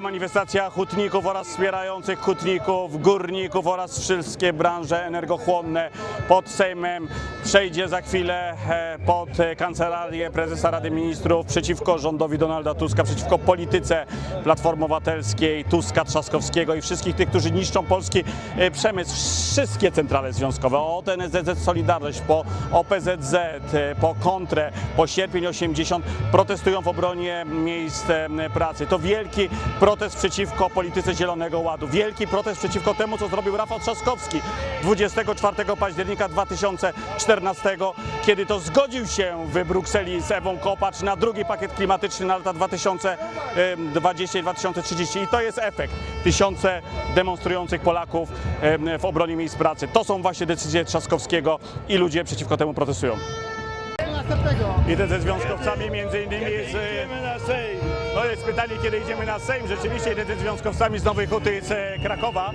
Manifestacja hutników oraz wspierających hutników, górników oraz wszystkie branże energochłonne pod Sejmem przejdzie za chwilę e, pod kancelarię prezesa Rady Ministrów przeciwko rządowi Donalda Tuska, przeciwko polityce Platformy Obywatelskiej, Tuska, Trzaskowskiego i wszystkich tych, którzy niszczą polski e, przemysł. Wszystkie centrale związkowe, od NSZZ Solidarność, po OPZZ, e, po Kontrę, po Sierpień 80 protestują w obronie miejsc pracy. To wielki protest przeciwko polityce Zielonego Ładu, wielki protest przeciwko temu, co zrobił Rafał Trzaskowski 24 października 2014, kiedy to zgodził się w Brukseli z Ewą Kopacz na drugi pakiet klimatyczny na lata 2020 i 2030 i to jest efekt. Tysiące demonstrujących Polaków w obronie miejsc pracy. To są właśnie decyzje Trzaskowskiego i ludzie przeciwko temu protestują. Idę ze związkowcami, między innymi z... Jest pytanie, kiedy idziemy na Sejm. Rzeczywiście ze związkowcami z Nowej Huty z Krakowa.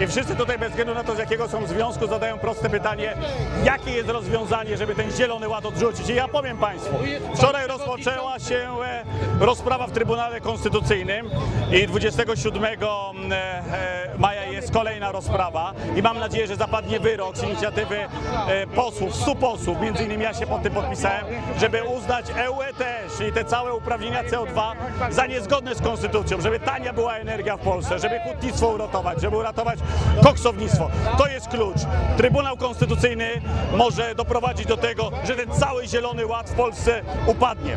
I wszyscy tutaj bez względu na to, z jakiego są związku, zadają proste pytanie, jakie jest rozwiązanie, żeby ten zielony ład odrzucić. I ja powiem Państwu, wczoraj rozpoczęła się e, rozprawa w Trybunale Konstytucyjnym i 27 e, e, maja jest kolejna rozprawa i mam nadzieję, że zapadnie wyrok z inicjatywy e, posłów, 100 posłów, między innymi ja się pod tym podpisałem, żeby uznać EU ETS, czyli te całe uprawnienia CO2 za niezgodne z konstytucją, żeby tania była energia w Polsce, żeby hutnictwo uratować, żeby uratować koksownictwo. To jest klucz. Trybunał Konstytucyjny może doprowadzić do tego, że ten cały zielony ład w Polsce upadnie.